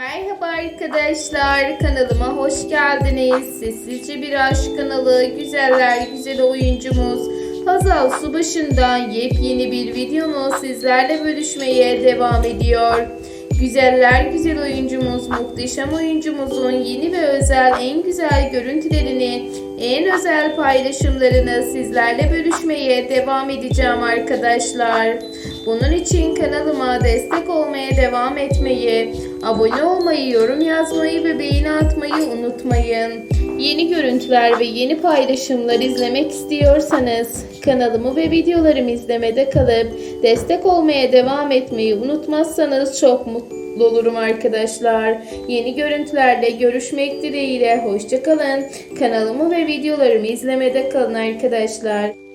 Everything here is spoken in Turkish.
Merhaba arkadaşlar, kanalıma hoş geldiniz. Sessizce bir aşk kanalı, güzeller güzel oyuncumuz Hazal Subaşı'ndan yepyeni bir videomu sizlerle bölüşmeye devam ediyor. Güzeller güzel oyuncumuz, muhteşem oyuncumuzun yeni ve özel en güzel görüntülerini, en özel paylaşımlarını sizlerle bölüşmeye devam edeceğim arkadaşlar. Bunun için kanalıma destek olmaya devam etmeyi, abone olmayı, yorum yazmayı ve beğeni atmayı unutmayın. Yeni görüntüler ve yeni paylaşımlar izlemek istiyorsanız kanalımı ve videolarımı izlemede kalıp destek olmaya devam etmeyi unutmazsanız çok mutlu olurum arkadaşlar. Yeni görüntülerle görüşmek dileğiyle hoşçakalın. Kanalımı ve videolarımı izlemede kalın arkadaşlar.